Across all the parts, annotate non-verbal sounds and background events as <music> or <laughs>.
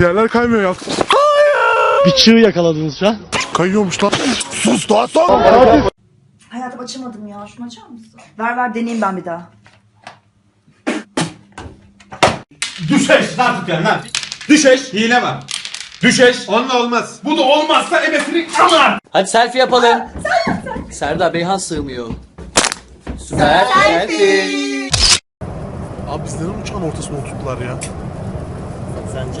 Yerler kaymıyor ya. Bir çığ yakaladınız şu an. Kayıyormuş lan. Sus daha Hayatım açamadım ya. Şunu açar mısın? Ver ver deneyeyim ben bir daha. Düşeş lan tutuyorsun lan. Düşeş. Hile var. Düşeş. Onunla olmaz. Bu da olmazsa ebesini ama. Hadi selfie yapalım. Serdar Beyhan sığmıyor. Süper. Selfie. Abi bizleri uçağın ortasına oturttular ya. Sence?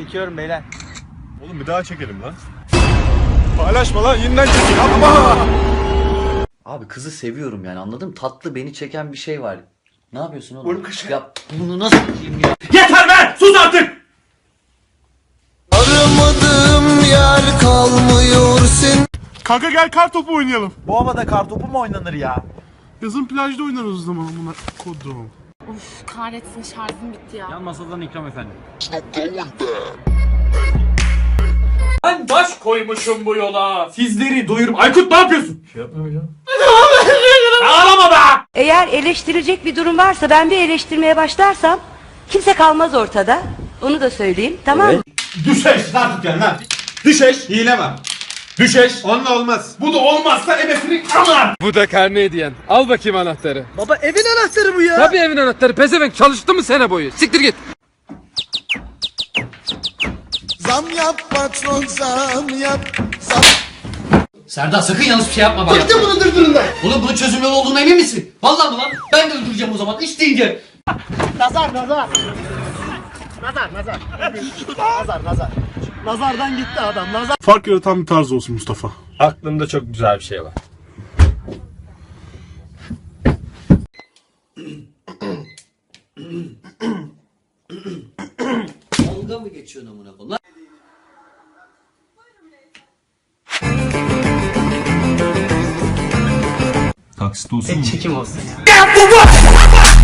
Çekiyorum beyler. Oğlum bir daha çekelim lan. Paylaşma lan yeniden çekin. Yapma. Abi kızı seviyorum yani anladın mı? Tatlı beni çeken bir şey var. Ne yapıyorsun oğlum? Ya bunu nasıl diyeyim ya? Yeter be! Sus artık! Kanka gel kar topu oynayalım. Bu havada kartopu mu oynanır ya? Yazın plajda oynarız o zaman buna. Kodum. Kahretsin şarjım bitti ya. masadan ikram efendim. Ben baş koymuşum bu yola. Sizleri doyurup... Aykut ne yapıyorsun? Şey yapmıyorum <laughs> Ağlama be! Eğer eleştirecek bir durum varsa ben bir eleştirmeye başlarsam kimse kalmaz ortada. Onu da söyleyeyim tamam mı? Düşeş lan tutuyorsun lan. Düşeş. Hile var. Düşeş. Onunla olmaz. Bu da olmazsa ebesini ama. Bu da karne hediyen. Al bakayım anahtarı. Baba evin anahtarı bu ya. Tabii evin anahtarı. Pezevenk çalıştı mı sene boyu? Siktir git. Zam yap patron zam yap. Zam. Serdar sakın yanlış bir şey yapma bak. Bıktım bunu dırdırından. Oğlum bunun çözüm yolu olduğuna emin misin? Vallahi mı lan? Ben de öldüreceğim o zaman. İsteyince. Nazar nazar. Nazar nazar. nazar nazar. Nazardan gitti adam nazar. Fark yaratan bir tarz olsun Mustafa. Aklımda çok güzel bir şey var. Dalga mı geçiyorsun amına koyayım? Lan Çekim olsun ya.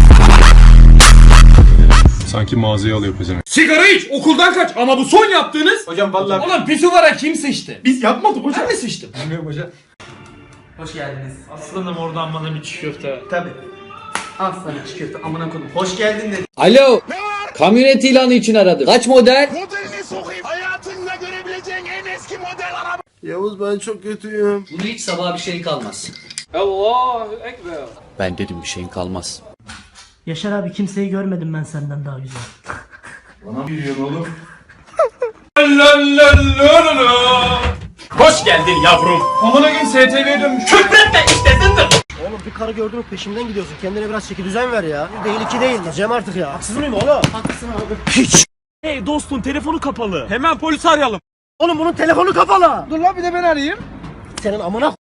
Sanki mağazaya alıyor pezevenk. Sigara iç. Okuldan kaç. Ama bu son yaptığınız... Hocam vallahi Oğlum pisuvara kim sıçtı? biz yapmadık hocam. Ben mi sıçtım? Bilmiyorum hocam. Hoş geldiniz. Aslanım oradan bana bir çiğ köfte. Tabii. Aslanım çiğ köfte amına koydum. Hoş geldin dedi. Alo. Kamyonet ilanı için aradık. Kaç model? Modelini sokayım. Hayatında görebileceğin en eski model araba. Yavuz ben çok kötüyüm. Bunu hiç sabah bir şey kalmaz. Allahu Ekber. Ben dedim bir şeyin kalmaz. Yaşar abi kimseyi görmedim ben senden daha güzel. Hoş geldin yavrum. Amına koyayım STV'ye dönmüş. Küfretme işte zındır. Oğlum bir karı gördün mü peşimden gidiyorsun. Kendine biraz çeki düzen ver ya. Bir değil iki değil. Cem artık ya. Haksız mıyım oğlum? Haklısın abi. Hiç. Hey dostum telefonu kapalı. Hemen polisi arayalım. Oğlum bunun telefonu kapalı. Dur lan bir de ben arayayım. Senin amına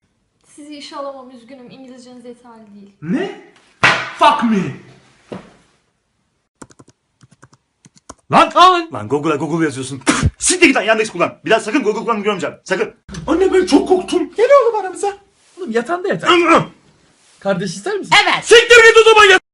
Sizi işe alamam üzgünüm. İngilizceniz yeterli değil. Fuck me. Lan lan. Lan Google'a Google yazıyorsun. <laughs> Siktir git lan Yandex kullan. Bir daha sakın Google kullanmayı görmeyeceğim. Sakın. Anne ben çok korktum. Gel oğlum aramıza. Oğlum yatağında yatar. Kardeş ister misin? Evet. Siktir git o zaman yat.